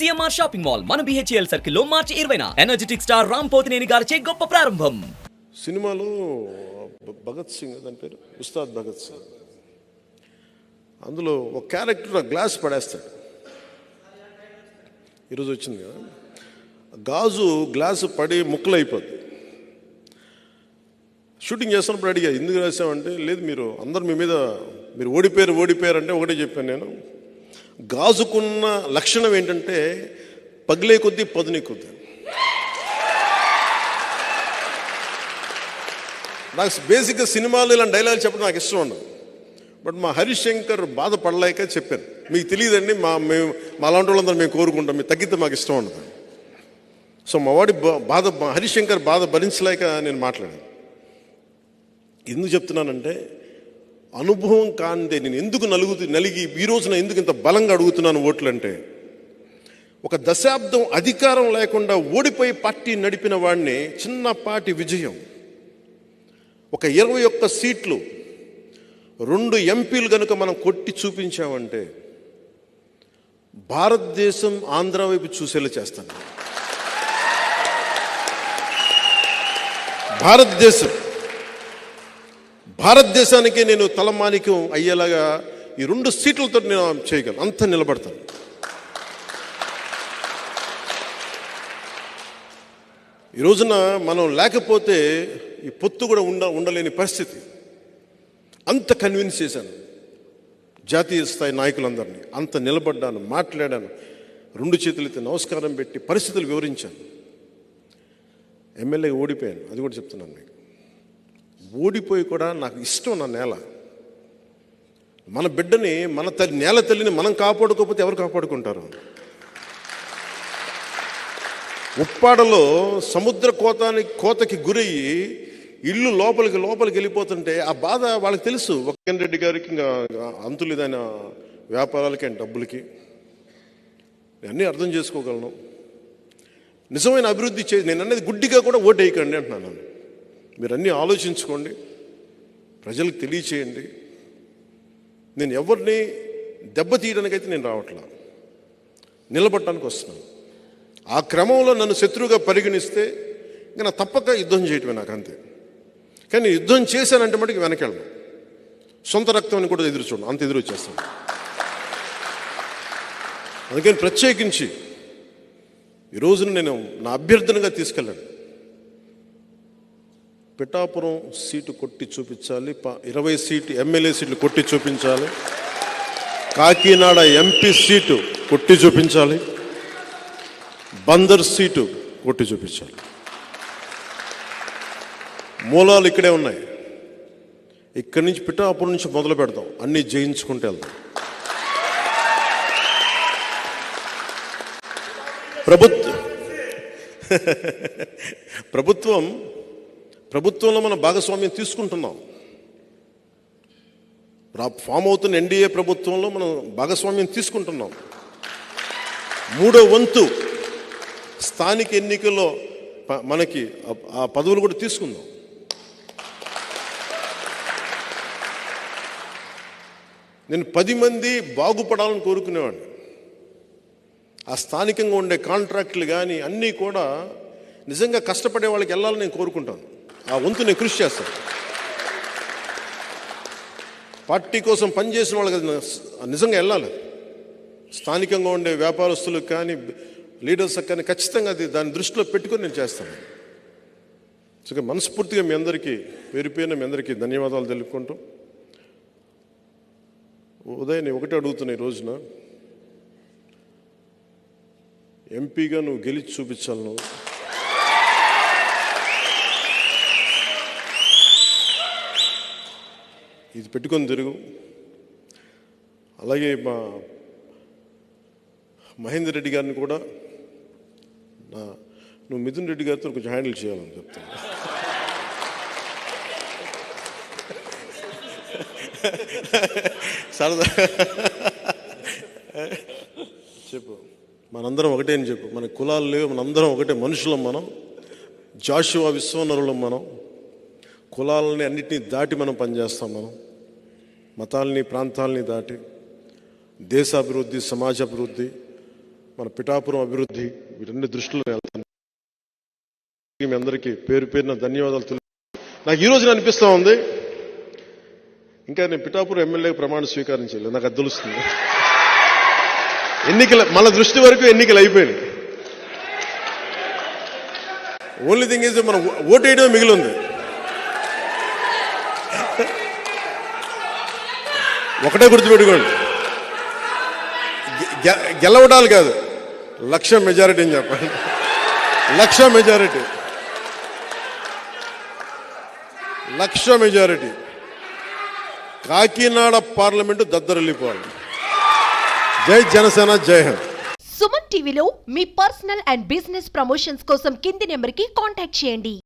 CMR shopping mall మన BHEL సర్కిల్లో మార్చి ఇరవైన. ఎనర్జెటిక్ స్టార్ రామ్ పోతినేని గారిచే గొప్ప ప్రారంభం. సినిమాలో భగత్ సింగ్ దాని పేరు? ఉస్తాద్ భగత్ సింగ్. అందులో ఒక క్యారెక్టర్ ఆ గ్లాస్ పడేస్తాడు. ఈరోజు వచ్చింది కదా? గాజు గ్లాసు పడి ముక్కలు అయిపోద్ది షూటింగ్ చేస్తున్నప్పుడు అడిగా ఎందుకు రాసామంటే లేదు మీరు అందరు మీ మీద మీరు ఓడిపోయారు ఓడిపోయారు అంటే ఒకటే చెప్పాను నేను. గాజుకున్న లక్షణం ఏంటంటే పగిలే కొద్దీ పదునే కొద్దీ. నాకు బేసిక్గా సినిమాలు ఇలాంటి డైలాగ్స్ చెప్పడం నాకు ఇష్టం ఉండదు. బట్ మా హరిశంకర్ బాధపడలేక చెప్పాను మీకు తెలియదండి మా మేము మా అలాంటి వాళ్ళందరూ మేము కోరుకుంటాం మీరు తగ్గితే మాకు ఇష్టం ఉండదు. సో మా వాడి బా- బాధ హరిశంకర్ బాధ భరించలేక నేను మాట్లాడాను. ఎందుకు చెప్తున్నానంటే అనుభవం కాందే నేను ఎందుకు నలుగు నలిగి ఈ రోజున ఎందుకు ఇంత బలంగా అడుగుతున్నాను ఓట్లు అంటే ఒక దశాబ్దం అధికారం లేకుండా ఓడిపోయి పార్టీ నడిపిన వాడిని చిన్నపాటి విజయం. ఒక ఇరవై ఒక్క సీట్లు రెండు ఎంపీలు కనుక మనం కొట్టి చూపించామంటే భారతదేశం ఆంధ్ర వైపు చూసేలా చేస్తాను. భారతదేశం భారతదేశానికి నేను తలమానికం అయ్యేలాగా ఈ రెండు సీట్లతో నేను చేయగలను. అంత నిలబడతాను. ఈ రోజున మనం లేకపోతే ఈ పొత్తు కూడా ఉండ ఉండలేని పరిస్థితి. అంత కన్విన్స్ చేశాను. జాతీయ స్థాయి నాయకులందరినీ అంత నిలబడ్డాను మాట్లాడాను రెండు చేతులైతే నమస్కారం పెట్టి పరిస్థితులు వివరించాను. ఎమ్మెల్యే ఓడిపోయాను అది కూడా చెప్తున్నాను మీకు. ఓడిపోయి కూడా నాకు ఇష్టం నా నేల. మన బిడ్డని మన తల్లి నేల తల్లిని మనం కాపాడుకోకపోతే ఎవరు కాపాడుకుంటారు? ఉప్పాడలో సముద్ర కోతానికి కోతకి గురయ్యి ఇల్లు లోపలికి లోపలికి వెళ్ళిపోతుంటే ఆ బాధ వాళ్ళకి తెలుసు. వక్కన్ రెడ్డి గారికి ఇంకా అంతులేదైన వ్యాపారాలకి అండ్ డబ్బులకి. అన్నీ అర్థం చేసుకోగలను. నిజమైన అభివృద్ధి చే నేను అనేది గుడ్డిగా కూడా ఓటు వేయకండి అంటున్నాను మీరన్నీ మీరు అన్నీ ఆలోచించుకోండి. ప్రజలకు తెలియచేయండి. నేను ఎవరిని దెబ్బతీయడానికైతే నేను రావట్లా. నిలబడటానికి వస్తున్నాను. ఆ క్రమంలో నన్ను శత్రువుగా పరిగణిస్తే ఇంకా నా తప్పక యుద్ధం చేయటమే నాకు అంతే. కానీ యుద్ధం చేశానంటే మటుకు వెనకెళ్ళను. సొంత రక్తం కూడా ఎదురు చూడను. అంత ఎదురు వచ్చేస్తాను. అందుకని ప్రత్యేకించి ఈ నేను నా అభ్యర్థనగా తీసుకెళ్ళాను. పిఠాపురం సీటు కొట్టి చూపించాలి ప- ఇరవై సీటు ఎమ్మెల్యే సీట్లు కొట్టి చూపించాలి కాకినాడ ఎంపీ సీటు కొట్టి చూపించాలి బందర్ సీటు కొట్టి చూపించాలి. మూలాలు ఇక్కడే ఉన్నాయి. ఇక్కడి నుంచి పిఠాపురం నుంచి మొదలు పెడతాం. అన్నీ జయించుకుంటూ వెళ్దాం ప్రభుత్వ ప్రభుత్వం ప్రభుత్వంలో మనం భాగస్వామ్యం తీసుకుంటున్నాం. ఫామ్ అవుతున్న ఎన్డీఏ ప్రభుత్వంలో మనం భాగస్వామ్యం తీసుకుంటున్నాం. మూడో వంతు స్థానిక ఎన్నికల్లో మనకి ఆ- ఆ పదవులు కూడా తీసుకుందాం. నేను పది మంది బాగుపడాలని కోరుకునేవాడిని. ఆ స్థానికంగా ఉండే కాంట్రాక్టులు కానీ అన్నీ కూడా నిజంగా కష్టపడే వాళ్ళకి వెళ్ళాలని నేను కోరుకుంటాను. ఆ వంతు నేను కృషి చేస్తాను పార్టీ కోసం పనిచేసిన వాళ్ళకి నిజంగా వెళ్ళాలి. స్థానికంగా ఉండే వ్యాపారస్తులకు కానీ లీడర్స్ కానీ ఖచ్చితంగా అది దాని దృష్టిలో పెట్టుకొని నేను చేస్తాను. సో మనస్ఫూర్తిగా మీ అందరికీ పేరు పేరున మీ అందరికీ ధన్యవాదాలు తెలుపుకుంటూ ఉదయం నేను ఒకటే అడుగుతున్నా ఈ రోజున ఎంపీగా నువ్వు గెలిచి చూపించాలను ఇది పెట్టుకొని తిరుగు. అలాగే మా మహేందర్ రెడ్డి గారిని కూడా నా నువ్వు మిథున్ రెడ్డి గారితో కొంచెం హ్యాండిల్ చేయాలని చెప్తాను సరదా. చెప్పు. మనందరం ఒకటే అని చెప్పు. మన కులాలు లేవు మనందరం ఒకటే. మనుషులం మనం. జాషువా విశ్వనరులం మనం. కులాలని అన్నిటినీ దాటి మనం పనిచేస్తాం మనం. మతాల్ని ప్రాంతాలని దాటి. దేశాభివృద్ధి సమాజాభివృద్ధి మన పిఠాపురం అభివృద్ధి వీటన్ని దృష్టిలో వెళ్తాను మీ అందరికీ పేరు పేరున ధన్యవాదాలు తెలు నాకు ఈరోజు అనిపిస్తూ ఉంది. ఇంకా నేను పిఠాపురం ఎమ్మెల్యే ప్రమాణ స్వీకారం చేయలేదు. నాకు అది తెలుస్తుంది. ఎన్నికల మన దృష్టి వరకు ఎన్నికలు అయిపోయినాయి. ఓన్లీ థింగ్ ఈజ్ మనం ఓటు వేయడమే మిగిలి ఉంది ఒకటే గుర్తుపెట్టుకోండి. గెలవడాలు కాదు. లక్ష మెజారిటీ అని చెప్పండి. లక్ష మెజారిటీ. లక్ష మెజారిటీ. కాకినాడ పార్లమెంటు దద్దరిల్లిపోవాలి. జై జనసేన జై హింద్. సుమన్ టీవీలో మీ పర్సనల్ అండ్ బిజినెస్ ప్రమోషన్స్ కోసం కింది నెంబర్కి కాంటాక్ట్ చేయండి.